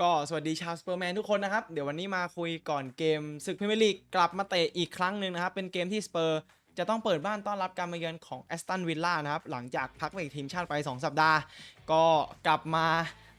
ก็สวัสดีชาวสเปอร์แมนทุกคนนะครับ เดี๋ยววันนี้มาคุยก่อนเกมศึกพรีเมียร์ลีกกลับมาเตะอีกครั้งหนึ่งนะครับ เป็นเกมที่สเปอร์จะต้องเปิดบ้านต้อนรับการมาเยือนของแอสตันวิลล่านะครับ หลังจากพักเบรกทีมชาติไป 2 สัปดาห์ ก็กลับมา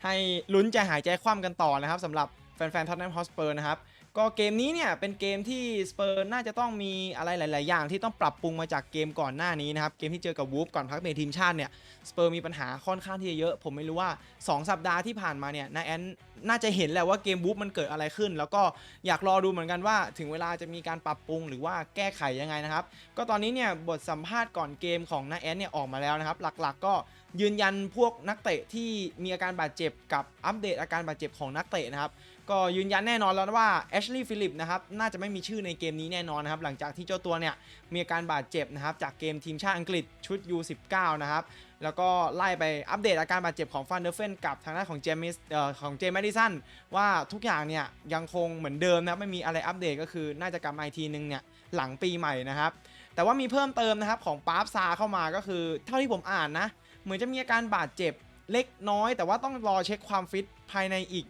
ให้ลุ้นใจหายใจคว่ำกันต่อนะครับสำหรับแฟนๆท็อตแนมฮอสเปอร์นะครับ ก็เกมนี้เนี่ยเป็นเกมที่สเปอร์น่าจะต้องมีอะไรหลาย ๆ อย่างที่ต้องปรับปรุงมาจากเกมก่อนหน้านี้นะครับ เกมที่เจอกับวูฟก่อนพักเบรทีมชาติเนี่ยสเปอร์มีปัญหาค่อนข้างที่จะเยอะ ผมไม่รู้ว่า 2 สัปดาห์ที่ผ่านมาเนี่ยนาแอนน่าจะเห็นแหละว่าเกมวูฟมันเกิดอะไรขึ้น แล้วก็อยากรอดูเหมือนกันว่า ถึงเวลาจะมีการปรับปรุงหรือว่าแก้ไขยังไงนะครับ ก็ตอนนี้เนี่ยบทสัมภาษณ์ก่อนเกมของนาแอนเนี่ยออกมาแล้วนะครับ หลัก ๆ ก็ยืนยันพวกนักเตะที่มีอาการบาดเจ็บกับอัปเดตอาการบาดเจ็บของนักเตะนะครับ ก็ยืนยันแน่นอนแล้วว่าแอชลีย์ฟิลิปนะครับน่าจะไม่มีชื่อในเกมนี้แน่นอนนะครับหลังจากที่เจ้าตัวเนี่ยมีอาการบาดเจ็บนะครับจากเกมทีมชาติอังกฤษชุด U19 นะครับแล้วก็ไล่ไปอัปเดตอาการบาดเจ็บของฟันเดอร์เฟนกับทางด้านของเจมิสเอ่อของเจมส์แมดิสันว่าทุกอย่างเนี่ยยังคงเหมือนเดิมนะไม่มีอะไรอัปเดตก็คือน่าจะกลับมาอีกทีนึงเนี่ยหลังปีใหม่นะครับแต่ว่ามีเพิ่มเติมนะครับของปาร์ฟซาเข้ามาก็คือเท่าที่ผมอ่านนะเหมือนจะมีอาการบาดเจ็บ เล็กน้อย แต่ว่าต้องรอเช็คความฟิตภายในอีก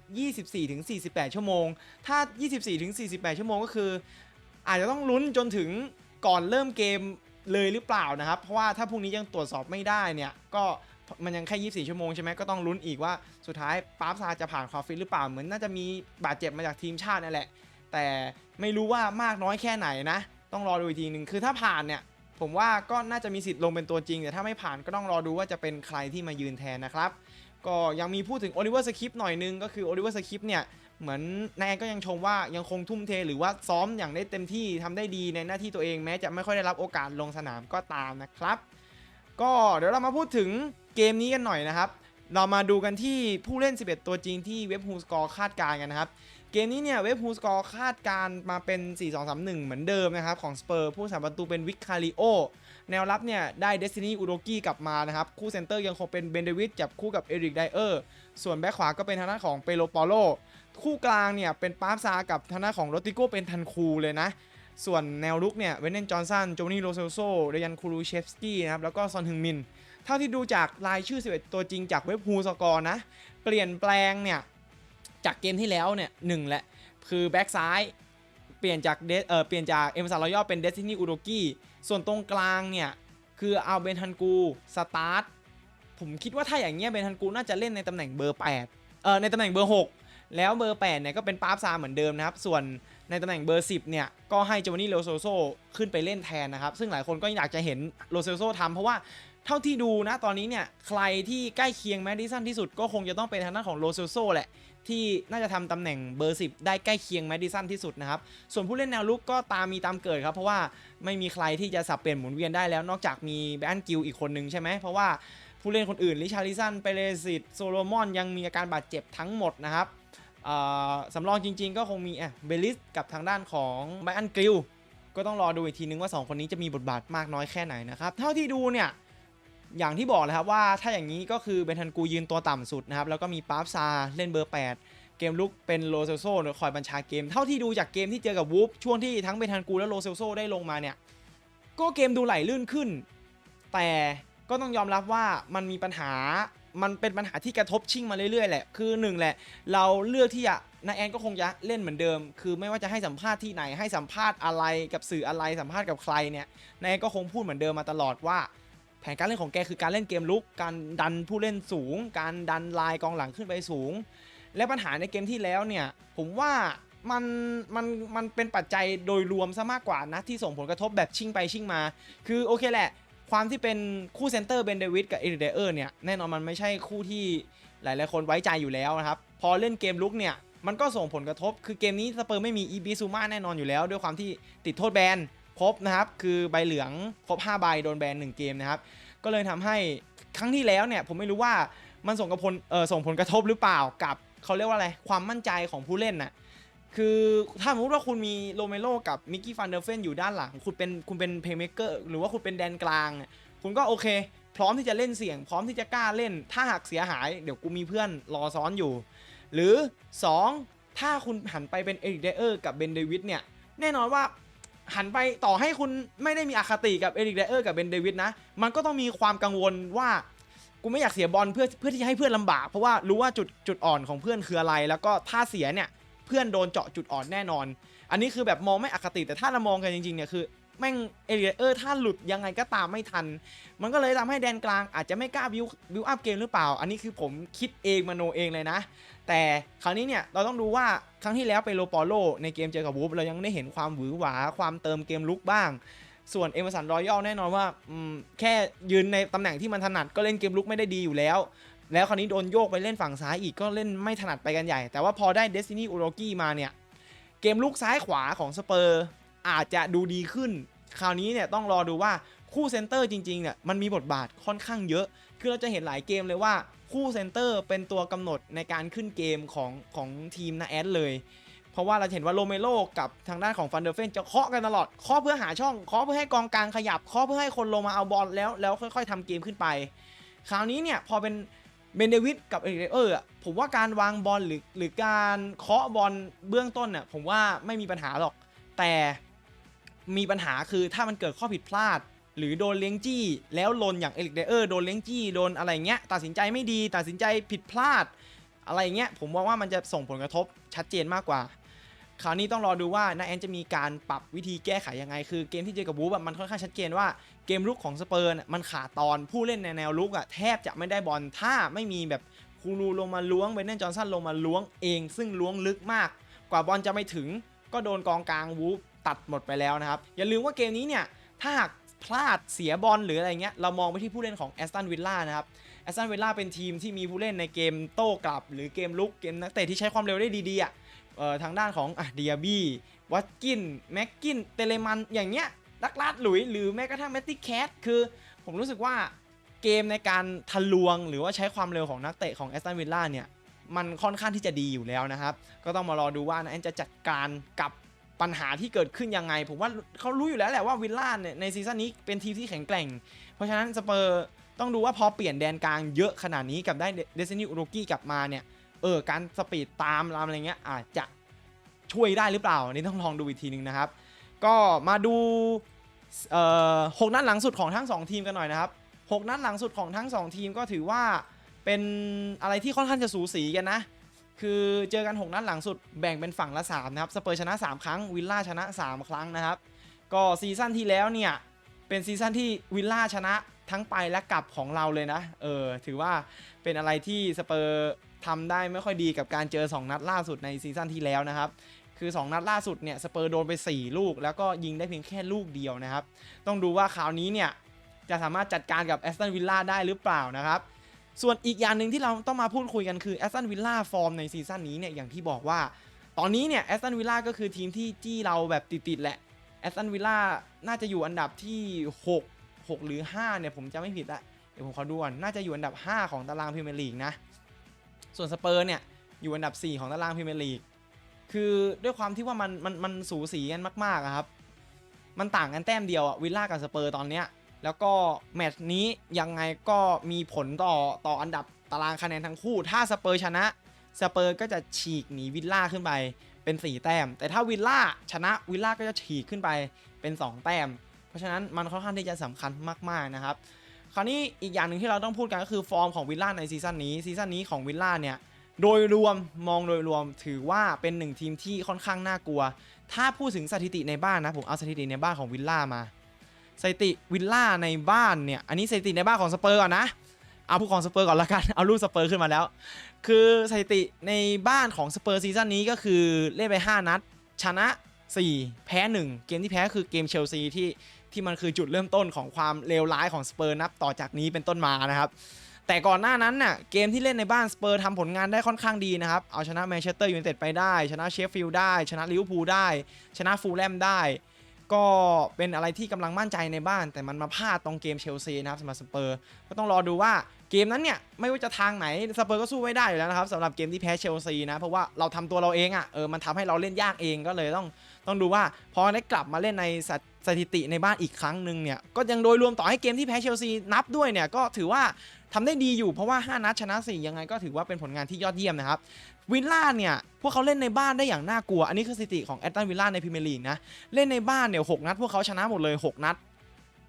24-48 ชั่วโมง ถ้า 24-48 ชั่วโมงก็คือ อาจจะต้องลุ้นจนถึงก่อนเริ่มเกมเลยหรือเปล่านะครับ เพราะว่าถ้าพรุ่งนี้ยังตรวจสอบไม่ได้เนี่ย ก็มันยังแค่ 24 ชั่วโมงใช่ไหมก็ต้องลุ้นอีกว่าสุดท้ายปาร์ซาจะผ่านความฟิตหรือเปล่า เหมือนน่าจะมีบาดเจ็บมาจากทีมชาตินั่นแหละ แต่ไม่รู้ว่ามากน้อยแค่ไหนนะ ต้องรอดูอีกทีหนึ่งคือถ้าผ่านเนี่ย ผมว่าก็น่าจะมีสิทธิ์ลงเป็นตัวจริง แต่ถ้าไม่ผ่านก็ต้องรอดูว่าจะเป็นใครที่มายืนแทนนะครับ ก็ยังมีพูดถึงโอลิเวอร์สคริปหน่อยนึง ก็คือโอลิเวอร์สคริปเนี่ยเหมือนนายแอนก็ยังชมว่ายังคงทุ่มเทหรือว่าซ้อมอย่างได้เต็มที่ทำได้ดีในหน้าที่ตัวเองแม้จะไม่ค่อยได้รับโอกาสลงสนามก็ตามนะครับ ก็เดี๋ยวเรามาพูดถึงเกมนี้กันหน่อยนะครับ เรามาดูกันที่ผู้เล่น 11 ตัวจริงที่เว็บฮูสกอร์คาดการณ์กันนะครับ เกมนี้เนี่ยเว็บฮูสกอร์คาดการณ์มาเป็น 4-2-3-1 เหมือนเดิมนะครับ ของสเปอร์ผู้สาประตูเป็นวิกคาริโอ แนวรับเนี่ยได้เดสตินีอุโดกี้กลับมานะครับ คู่เซนเตอร์ยังคงเป็นเบนเดวิดจับคู่กับเอริกไดเออร์ ส่วนแบ็คขวาก็เป็นทางด้านของเปโลปอโล คู่กลางเนี่ยเป็นปาร์ซากับทางด้านของโรติโกเป็นทันคูเลยนะส่วนแนวลุกเนี่ยเวนเนนจอห์นสันโจนี่โรเซลโซเรยันคูรูเชฟสกี้นะครับแล้วก็ซอนฮึงมิน เท่าที่ดูจากรายชื่อ 11 ตัวจริงจากเว็บฮูสกอร์นะ เปลี่ยนแปลงเนี่ย จากเกมที่แล้วเนี่ยหนึ่งแหละ คือแบ็กซ้าย เปลี่ยนจากเดเออเปลี่ยนจากเอ็มซารอยอเป็นเดสตินีอุโดกี้ส่วนตรงกลางเนี่ย คือเอาเบนทันกูสตาร์ทผมคิดว่าถ้าอย่างเงี้ยเบนทันกูน่าจะเล่นในตำแหน่งเบอร์8เออในตำแหน่งเบอร์ 6 แล้วเบอร์ 8 เนี่ยก็เป็นปาร์ฟซาเหมือนเดิมนะครับ ส่วนในตำแหน่งเบอร์ 10 เนี่ย ก็ให้จวานี่โรเซโซขึ้นไปเล่นแทนนะครับ ซึ่งหลายคนก็อยากจะเห็นโรเซโซทำเพราะว่า เท่าที่ดูนะตอนนี้เนี่ยใครที่ใกล้เคียงแมดดิสันที่สุดก็คงจะต้องเป็นทางด้านของโรเซลโซแหละที่น่าจะทำตำแหน่งเบอร์ 10 ได้ใกล้เคียงแมดดิสันที่สุดนะครับ ส่วนผู้เล่นแนวลุกก็ตามมีตามเกิดครับ เพราะว่าไม่มีใครที่จะสับเปลี่ยนหมุนเวียนได้แล้วนอกจากมีแบนกิลอีกคนนึงใช่ไหมเพราะว่าผู้เล่นคนอื่นลิชาริสันเปเรซิตโซโลมอนยังมีอาการบาดเจ็บทั้งหมดนะครับสำรองจริง ๆ ก็คงมีอะเบลิสกับทางด้านของไบอันกิลก็ต้องรอดูอีกทีนึงว่า 2 คนนี้จะมีบทบาทมากน้อยแค่ไหนนะครับ เท่าที่ดูเนี่ย อย่างที่บอกเลยครับว่าถ้าอย่างนี้ก็คือเบนทันกูยืนตัวต่ำสุดนะครับแล้วก็มีปาร์ฟซาเล่นเบอร์ 8 เกมลุกเป็นโรเซลโซคอยบัญชาเกม เท่าที่ดูจากเกมที่เจอกับวูฟช่วงที่ทั้งเบนทันกูและโรเซลโซได้ลงมาเนี่ยก็เกมดูไหลลื่นขึ้น แต่ก็ต้องยอมรับว่ามันมีปัญหามันเป็นปัญหาที่กระทบชิ่งมาเรื่อยๆแหละ คือหนึ่งแหละ เราเลือกที่จะนาแอนก็คงจะเล่นเหมือนเดิม คือไม่ว่าจะให้สัมภาษณ์ที่ไหนให้สัมภาษณ์อะไรกับสื่ออะไรสัมภาษณ์กับใครเนี่ยนาแอนก็คงพูดเหมือนเดิมมาตลอดว่า แผนการเล่นของแกคือการเล่นเกมลุก การดันผู้เล่นสูง การดันลายกองหลังขึ้นไปสูง และปัญหาในเกมที่แล้วเนี่ย ผมว่ามันมันมันเป็นปัจจัยโดยรวมซะมากกว่านะที่ส่งผลกระทบแบบชิ่งไปชิ่งมา คือโอเคแหละ ความที่เป็นคู่เซนเตอร์เบนเดวิดกับเอริเดเออร์เนี่ยแน่นอนมันไม่ใช่คู่ที่หลายๆคนไว้ใจอยู่แล้วนะครับพอเล่นเกมลุกเนี่ยมันก็ส่งผลกระทบ คือเกมนี้สเปอร์ไม่มีอีบีซูมาแน่นอนอยู่แล้ว ด้วยความที่ติดโทษแบน ครบนะครับคือใบเหลืองครบ5ใบโดนแบน1เกมนะครับก็เลยทำให้ครั้งที่แล้วเนี่ยผมไม่รู้ว่ามันส่งกระพลเออส่งผลกระทบหรือเปล่ากับเขาเรียกว่าอะไรความมั่นใจของผู้เล่นน่ะคือถ้าสมมติว่าคุณมีโรเมโลกับมิกกี้ฟันเดอร์เฟนอยู่ด้านหลัง คุณเป็นคุณเป็นเพย์เมเกอร์หรือว่าคุณเป็นแดนกลาง คุณก็โอเค พร้อมที่จะเล่นเสี่ยง พร้อมที่จะกล้าเล่น ถ้าหากเสียหายเดี๋ยวกูมีเพื่อนรอซ้อนอยู่ หรือ 2 ถ้าคุณหันไปเป็นเอริกเดเออร์กับเบนเดวิดเนี่ยแน่นอนว่า หันไปต่อให้คุณไม่ได้มีอคติกับเอริกเดเออร์กับเบนเดวิดนะ มันก็ต้องมีความกังวลว่ากูไม่อยากเสียบอลเพื่อเพื่อที่จะให้เพื่อนลำบาก เพราะว่ารู้ว่าจุดจุดอ่อนของเพื่อนคืออะไร แล้วก็ถ้าเสียเนี่ยเพื่อนโดนเจาะจุดอ่อนแน่นอน อันนี้คือแบบมองไม่อคติแต่ถ้าเรามองกันจริงๆเนี่ยคือ แม่งเอเรียเออถ้าหลุดยังไงก็ตามไม่ทัน มันก็เลยทำให้แดนกลางอาจจะไม่กล้าบิวบิวอัพเกมหรือเปล่า อันนี้คือผมคิดเองมโนเองเลยนะ แต่คราวนี้เนี่ยเราต้องดูว่าครั้งที่แล้วไปโลปอโลในเกมเจอกับวูฟเรายังได้เห็นความหวือหวาความเติมเกมลุกบ้าง ส่วนเอเมอร์สันรอยัลแน่นอนว่าแค่ยืนในตำแหน่งที่มันถนัดก็เล่นเกมลุกไม่ได้ดีอยู่แล้วแล้วคราวนี้โดนโยกไปเล่นฝั่งซ้ายอีกก็เล่นไม่ถนัดไปกันใหญ่ แต่ว่าพอได้เดซินี่อุโรกี้มาเนี่ย เกมลุกซ้ายขวาของสเปอร์ อาจจะดูดีขึ้น คราวนี้เนี่ยต้องรอดูว่าคู่เซนเตอร์จริงๆเนี่ยมันมีบทบาทค่อนข้างเยอะ คือเราจะเห็นหลายเกมเลยว่าคู่เซนเตอร์เป็นตัวกำหนดในการขึ้นเกมของของทีมนาแอดเลย เพราะว่าเราเห็นว่าโรเมโลกับทางด้านของฟันเดอร์เฟนจะเคาะกันตลอด เคาะเพื่อหาช่อง เคาะเพื่อให้กองกลางขยับ เคาะเพื่อให้คนลงมาเอาบอลแล้วแล้วค่อย ๆทำเกมขึ้นไป คราวนี้เนี่ยพอเป็นเบนเดวิดกับเอริเออร์ผมว่าการวางบอลหรือหรือการเคาะบอลเบื้องต้นเนี่ยผมว่าไม่มีปัญหาหรอก แต่ มีปัญหาคือถ้ามันเกิดข้อผิดพลาด หรือโดนเลี้ยงจี้ แล้วลนอย่างเอริกเดเออร์โดนเลี้ยงจี้โดนอะไรเงี้ยตัดสินใจไม่ดีตัดสินใจผิดพลาด อะไรเงี้ยผมมองว่ามันจะส่งผลกระทบชัดเจนมากกว่า คราวนี้ต้องรอดูว่านาแอนจะมีการปรับวิธีแก้ไขยังไง คือเกมที่เจอกับวูฟอะมันค่อนข้างชัดเจนว่าเกมลุกของสเปอร์นมันขาดตอนผู้เล่นในแนวลุกอะแทบจะไม่ได้บอลถ้าไม่มีแบบคูรูลงมาล้วงเบนเนนจอห์นสันลงมาล้วงเอง ซึ่งล้วงลึกมาก กว่าบอลจะไม่ถึงก็โดนกองกลางวูฟ ตัดหมดไปแล้วนะครับ อย่าลืมว่าเกมนี้เนี่ย ถ้าหากพลาดเสียบอลหรืออะไรเงี้ย เรามองไปที่ผู้เล่นของแอสตันวิลล่านะครับแอสตันวิลล่าเป็นทีมที่มีผู้เล่นในเกมโต้กลับ หรือเกมลุกเกมนักเตะที่ใช้ความเร็วได้ดีๆอะเอ่อทางด้านของอะเดียบี้วัตกินแม็กกินเตเลมันอย่างเงี้ยดักลาดหลุยหรือแม้กระทั่งแมตติแคทคือผมรู้สึกว่าเกมในการทะลวงหรือว่าใช้ความเร็วของนักเตะของแอสตันวิลล่าเนี่ยมันค่อนข้างที่จะดีอยู่แล้วนะครับ ก็ต้องมารอดูว่านะแอนจะจัดการกับ ปัญหาที่เกิดขึ้นยังไง ผมว่าเขารู้อยู่แล้วแหละว่าวิลล่าเนี่ยในซีซั่นนี้เป็นทีมที่แข็งแกร่ง เพราะฉะนั้นสเปอร์ต้องดูว่าพอเปลี่ยนแดนกลางเยอะขนาดนี้กับได้เดซินี่อุโรกี้กลับมาเนี่ยเออการสปีดตามรามอะไรเงี้ยอาจจะช่วยได้หรือเปล่านี่ต้องลองดูอีกทีนึงนะครับ ก็มาดูเอ่อหกนัดหลังสุดของทั้งสองทีมกันหน่อยนะครับหกนัดหลังสุดของทั้งสองทีมก็ถือว่าเป็นอะไรที่ค่อนข้างจะสูสีกันนะ คือเจอกัน 6 นัดหลังสุดแบ่งเป็นฝั่งละ 3 นะครับ สเปอร์ชนะ 3 ครั้ง วิลล่าชนะ 3 ครั้งนะครับ ก็ซีซั่นที่แล้วเนี่ย เป็นซีซั่นที่วิลล่าชนะทั้งไปและกลับของเราเลยนะ เออ ถือว่าเป็นอะไรที่สเปอร์ทำได้ไม่ค่อยดีกับการเจอ 2 นัดล่าสุดในซีซั่นที่แล้วนะครับ คือ 2 นัดล่าสุดเนี่ยสเปอร์โดนไป 4 ลูก แล้วก็ยิงได้เพียงแค่ลูกเดียวนะครับ ต้องดูว่าคราวนี้เนี่ยจะสามารถจัดการกับแอสตันวิลล่าได้หรือเปล่านะครับ ส่วนอีกอย่างหนึ่งที่เราต้องมาพูดคุยกันคือแอสตันวิลล่าฟอร์มในซีซั่นนี้เนี่ยอย่างที่บอกว่า ตอนนี้เนี่ยแอสตันวิลล่าก็คือทีมที่จี้เราแบบติดๆแหละแอสตันวิลล่าน่าจะอยู่อันดับที่ 6 6 หรือ 5 เนี่ยผมจะไม่ผิดละเดี๋ยวผมขอดูก่อนน่าจะอยู่อันดับ 5 ของตารางพรีเมียร์ลีกนะ ส่วนสเปอร์เนี่ยอยู่อันดับ 4 ของตารางพรีเมียร์ลีกคือด้วยความที่ว่ามันมันมันสูสีกันมากๆครับ มันต่างกันแต้มเดียวอะวิลล่ากับสเปอร์ตอนเนี้ย แล้วก็แมตช์นี้ยังไงก็มีผลต่อต่ออันดับตารางคะแนนทั้งคู่ ถ้าสเปอร์ชนะสเปอร์ก็จะฉีกหนีวิลล่าขึ้นไปเป็น 4 แต้ม แต่ถ้าวิลล่าชนะวิลล่าก็จะฉีกขึ้นไปเป็น 2 แต้ม เพราะฉะนั้นมันค่อนข้างที่จะสำคัญมากๆนะครับ คราวนี้อีกอย่างหนึ่งที่เราต้องพูดกันก็คือฟอร์มของวิลล่าในซีซั่นนี้ซีซั่นนี้ของวิลล่าเนี่ยโดยรวมมองโดยรวมถือว่าเป็นหนึ่งทีมที่ค่อนข้างน่ากลัว ถ้าพูดถึงสถิติในบ้านนะผมเอาสถิติในบ้านของวิลล่ามา สถิติวิลล่าในบ้านเนี่ย อันนี้สถิติในบ้านของสเปอร์ก่อนนะ เอาผู้ของสเปอร์ก่อนละกัน เอารูปสเปอร์ขึ้นมาแล้ว คือสถิติในบ้านของสเปอร์ซีซั่นนี้ก็คือเล่นไป 5 นัด ชนะ 4 แพ้ 1 เกมที่แพ้คือเกมเชลซีที่ที่มันคือจุดเริ่มต้นของความเลวร้ายของสเปอร์นับต่อจากนี้เป็นต้นมานะครับ แต่ก่อนหน้านั้นน่ะเกมที่เล่นในบ้านสเปอร์ทำผลงานได้ค่อนข้างดีนะครับ เอาชนะแมนเชสเตอร์ยูไนเต็ดไปได้ ชนะเชฟฟิลด์ได้ ชนะลิเวอร์พูลได้ ชนะฟูลแลมได้ ก็เป็นอะไรที่กำลังมั่นใจในบ้าน แต่มันมาพลาดตรงเกมเชลซีนะครับสำหรับสเปอร์ก็ต้องรอดูว่าเกมนั้นเนี่ยไม่ว่าจะทางไหนสเปอร์ก็สู้ไม่ได้อยู่แล้วนะครับสำหรับเกมที่แพ้เชลซีนะเพราะว่าเราทำตัวเราเองอะ่ะเออมันทำให้เราเล่นยากเองก็เลยต้องต้องดูว่าพอได้กลับมาเล่นในสถสถิติในบ้านอีกครั้งหนึ่งเนี่ยก็ยังโดยรวมต่อให้เกมที่แพ้เชลซีนับด้วยเนี่ยก็ถือว่าทำได้ดีอยู่เพราะว่า 5 นัดชนะ 4 ยังไงก็ถือว่าเป็นผลงานที่ยอดเยี่ยมนะครับ วิลล่าเนี่ย พวกเขาเล่นในบ้านได้อย่างน่ากลัว อันนี้คือสถิติของแอตตันวิลล่าในพรีเมียร์ลีกนะ เล่นในบ้านเนี่ยหนัด พวกเขาชนะหมดเลย 6 นัด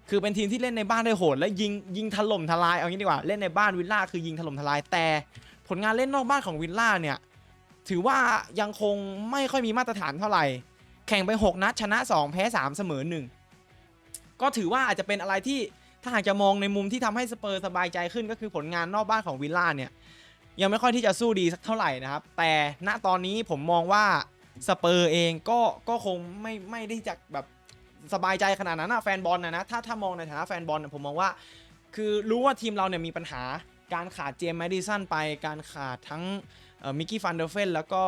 คือเป็นทีมที่เล่นในบ้านได้โหด และยิงยิงถล่มทลาย เอางี้ดีกว่า เล่นในบ้านวิลล่าคือยิงถล่มทลาย แต่ผลงานเล่นนอกบ้านของวิลล่าเนี่ย ถือว่ายังคงไม่ค่อยมีมาตรฐานเท่าไหร่ แข่งไป 6 นัด ชนะ 2 แพ้ 3 เสมอ 1 ก็ถือว่าอาจจะเป็นอะไรที่ถ้าหากจะมองในมุมที่ทำให้สเปอร์สบายใจขึ้นก็คือผลงานนอกบ้านของวิลล่าเนี่ย ยังไม่ค่อยที่จะสู้ดีสักเท่าไหร่นะครับ แต่ณตอนนี้ผมมองว่าสเปอร์เองก็ก็คงไม่ไม่ได้จะแบบสบายใจขนาดนั้นนะแฟนบอลนะนะถ้าถ้ามองในฐานะแฟนบอลนะผมมองว่า คือรู้ว่าทีมเราเนี่ยมีปัญหาการขาดเจมส์แมดิสันไปการขาดทั้งมิกกี้ฟันเดอร์เฟนแล้วก็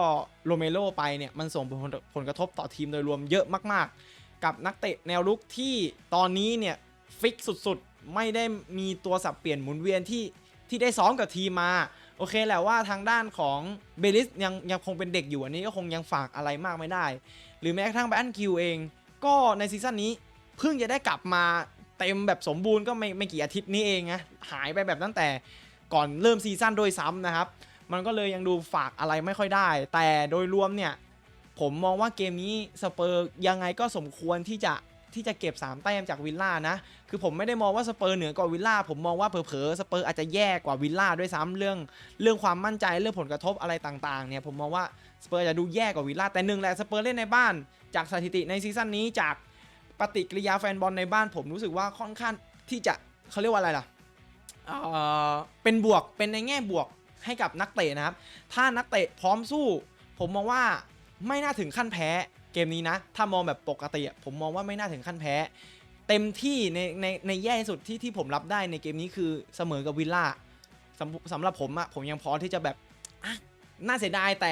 โรเมโรไปเนี่ยมันส่งผลผลกระทบต่อทีมโดยรวมเยอะมากๆ กับนักเตะแนวรุกที่ตอนนี้เนี่ยฟิกสุดๆ ไม่ได้มีตัวสับเปลี่ยนหมุนเวียนที่ที่ได้ซ้อมกับทีมมา โอเคแหละว่าทางด้านของเบลิสยังยังคงเป็นเด็กอยู่อันนี้ก็คงยังฝากอะไรมากไม่ได้ หรือแม้กระทั่งแบนคิวเอง ก็ในซีซั่นนี้เพิ่งจะได้กลับมาเต็มแบบสมบูรณ์ก็ไม่ไม่กี่อาทิตย์นี้เองนะหายไปแบบตั้งแต่ก่อนเริ่มซีซั่นโดยซ้ำนะครับ มันก็เลยยังดูฝากอะไรไม่ค่อยได้ แต่โดยรวมเนี่ย ผมมองว่าเกมนี้สเปอร์ยังไงก็สมควรที่จะที่จะเก็บ 3 แต้มจากวิลล่านะ คือผมไม่ได้มองว่าสเปอร์เหนือกว่าวิลล่าผมมองว่าเผลอๆสเปอร์อาจจะแย่กว่าวิลล่าด้วยซ้ำเรื่องเรื่องความมั่นใจเรื่องผลกระทบอะไรต่างๆเนี่ยผมมองว่าสเปอร์จะดูแย่กว่าวิลล่าแต่หนึ่งแหละสเปอร์เล่นในบ้าน จากสถิติในซีซั่นนี้จากปฏิกิริยาแฟนบอลในบ้านผมรู้สึกว่าค่อนข้างที่จะเขาเรียกว่าอะไรล่ะเออเป็นบวกเป็นในแง่บวกให้กับนักเตะนะครับ ถ้านักเตะพร้อมสู้ ผมมองว่าไม่น่าถึงขั้นแพ้เกมนี้นะ ถ้ามองแบบปกติผมมองว่าไม่น่าถึงขั้นแพ้ เต็มที่ในในในแย่สุดที่ที่ผมรับได้ในเกมนี้คือเสมอกับวิลล่าสำสำหรับผมอะผมยังพอที่จะแบบน่าเสียดายแต่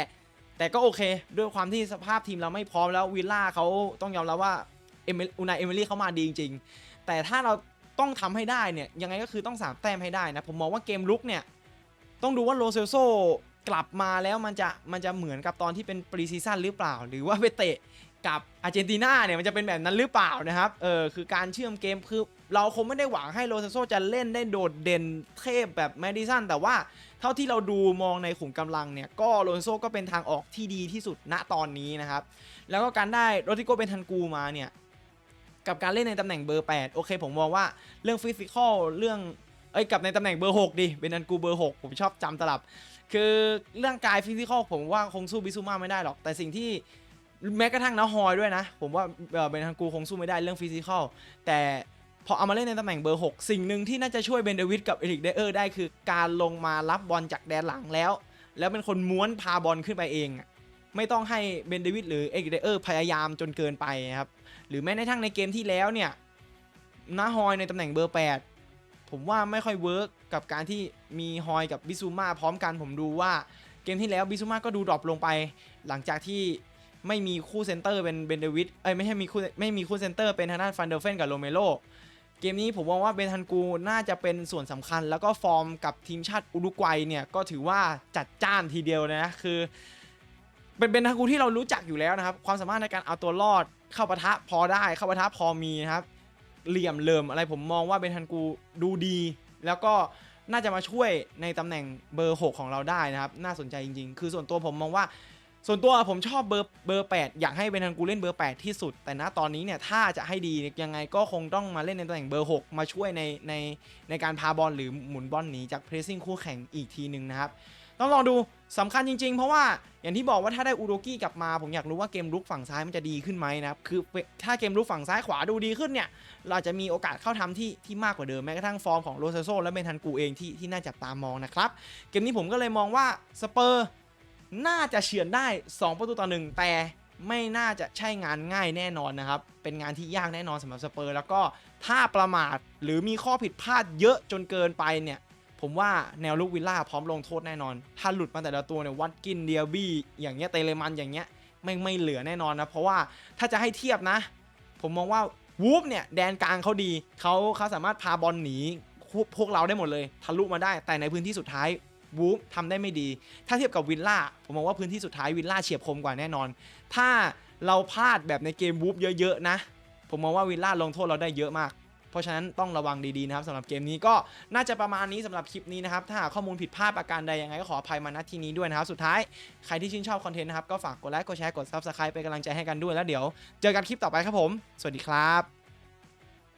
แต่ก็โอเค ด้วยความที่สภาพทีมเราไม่พร้อมแล้ววิลล่าเขาต้องยอมรับว่าเอมอุนายเอมิลี่เขามาดีจริงๆ แต่ถ้าเราต้องทำให้ได้เนี่ยยังไงก็คือต้องสามแต้มให้ได้นะ ผมมองว่าเกมลุกเนี่ยต้องดูว่าโรเซลโซกลับมาแล้วมันจะมันจะเหมือนกับตอนที่เป็นปรีซีซั่นหรือเปล่า หรือว่าไปเตะ กับอาร์เจนตินาเนี่ยมันจะเป็นแบบนั้นหรือเปล่านะครับเออคือการเชื่อมเกมคือเราคงไม่ได้หวังให้โรซลโซจะเล่นได้โดดเด่นเทพแบบแมดิสันแต่ว่าเท่าที่เราดูมองในขุมกำลังเนี่ยก็โรนโซก็เป็นทางออกที่ดีที่สุดณตอนนี้นะครับ แล้วก็การได้โรติโกเป็นทันกูมาเนี่ยกับการเล่นในตำแหน่งเบอร์ 8 โอเค ผมมองว่าเรื่องฟิสิกอลเรื่องเอ้ยกับในตำแหน่งเบอร์ 6 ดิเป็นทันกูเบอร์ 6 ผมชอบจำตลับ คือเรื่องกายฟิสิกอลผมว่าคงสู้บิซูมาไม่ได้หรอก แต่สิ่งที่ แม้กระทั่งนาฮอยด้วยนะ ผมว่าเบนทันกูคงสู้ไม่ได้เรื่องฟิสิกอลแต่พอเอามาเล่นในตำแหน่งเบอร์ 6 สิ่งหนึ่งที่น่าจะช่วยเบนเดวิดกับเอริกเดเออร์ได้คือการลงมารับบอลจากแดนหลังแล้ว แล้วเป็นคนม้วนพาบอลขึ้นไปเองไม่ต้องให้เบนเดวิดหรือเอริกเดเออร์พยายามจนเกินไปครับหรือแม้ในทั้งในเกมที่แล้วเนี่ยนาฮอยในตำแหน่งเบอร์ 8 ผมว่าไม่ค่อยเวิร์กกับการที่มีฮอยกับบิซูมาพร้อมกันผมดูว่าเกมที่แล้วบิซูมาก็ดูดรอปลงไป หลังจากที่ ไม่มีคู่เซนเตอร์เป็นเบนเดวิดเอ้ยไม่ใช่มีคู่ไม่มีคู่เซนเตอร์เป็นทางด้านฟันเดอร์เฟนกับโรเมโรเกมนี้ผมมองว่าเบนทันกูน่าจะเป็นส่วนสำคัญ แล้วก็ฟอร์มกับทีมชาติอุรุกวัยเนี่ยก็ถือว่าจัดจ้านทีเดียวนะคือเป็นเบนทันกูที่เรารู้จักอยู่แล้วนะครับ ความสามารถในการเอาตัวรอดเข้าปะทะพอได้เข้าปะทะพอมีนะครับ เหลี่ยมเลิมอะไรผมมองว่าเบนทันกูดูดี แล้วก็น่าจะมาช่วยในตำแหน่งเบอร์ 6 ของเราได้นะครับ น่าสนใจจริง ๆ คือส่วนตัวผมมองว่า ส่วนตัวผมชอบเบอร์เบอร์8อยากให้เบนทันกูเล่นเบอร์ 8 ที่สุด แต่ณตอนนี้เนี่ยถ้าจะให้ดียังไงก็คงต้องมาเล่นในตำแหน่งเบอร์ 6 มาช่วยในในในการพาบอลหรือหมุนบอลหนีจากเพรสซิ่งคู่แข่งอีกทีหนึ่งนะครับต้องลองดูสำคัญจริงๆ เพราะว่าอย่างที่บอกว่าถ้าได้อูโดกี้กลับมา ผมอยากรู้ว่าเกมลุกฝั่งซ้ายมันจะดีขึ้นไหมนะครับคือถ้าเกมลุกฝั่งซ้ายขวาดูดีขึ้นเนี่ย เราจะมีโอกาสเข้าทำที่ที่มากกว่าเดิมแม้กระทั่งฟอร์มของโรเซโซและเบนทันกูเองที่ที่น่าจับตามองนะครับ เกมนี้ผมก็เลยมองว่าสเปอร์ น่าจะเฉือนได้ 2 ประตูต่อหนึ่งแต่ไม่น่าจะใช่งานง่ายแน่นอนนะครับ เป็นงานที่ยากแน่นอนสำหรับสเปอร์ แล้วก็ถ้าประมาทหรือมีข้อผิดพลาดเยอะจนเกินไปเนี่ย ผมว่าแนวลุกวิลล่าพร้อมลงโทษแน่นอน ถ้าหลุดมาแต่ละตัวเนี่ยวัดกินเดียบี้อย่างเงี้ยเตเลมันอย่างเงี้ยไม่ไม่เหลือแน่นอนนะ เพราะว่าถ้าจะให้เทียบนะ ผมมองว่าวูฟเนี่ยแดนกลางเขาดีเขาเขาสามารถพาบอลหนีพวกเราได้หมดเลยทะลุมาได้แต่ในพื้นที่สุดท้าย วูฟทำได้ไม่ดี ถ้าเทียบกับวิลล่าผมมองว่าพื้นที่สุดท้ายวิลล่าเฉียบคมกว่าแน่นอน ถ้าเราพลาดแบบในเกมวูฟเยอะๆนะ ผมมองว่าวิลล่าลงโทษเราได้เยอะมากเพราะฉะนั้นต้องระวังดีๆนะครับสำหรับเกมนี้ก็น่าจะประมาณนี้สำหรับคลิปนี้นะครับ ถ้าหากข้อมูลผิดพลาดประการใดยังไงก็ขออภัยมาณที่นี้ด้วยนะครับ สุดท้ายใครที่ชื่นชอบคอนเทนต์นะครับ ก็ฝากกดไลค์กดแชร์กด Subscribe เป็นกำลังใจให้กันด้วยแล้วเดี๋ยว เจอกันคลิปต่อไปครับผม สวัสดีครับ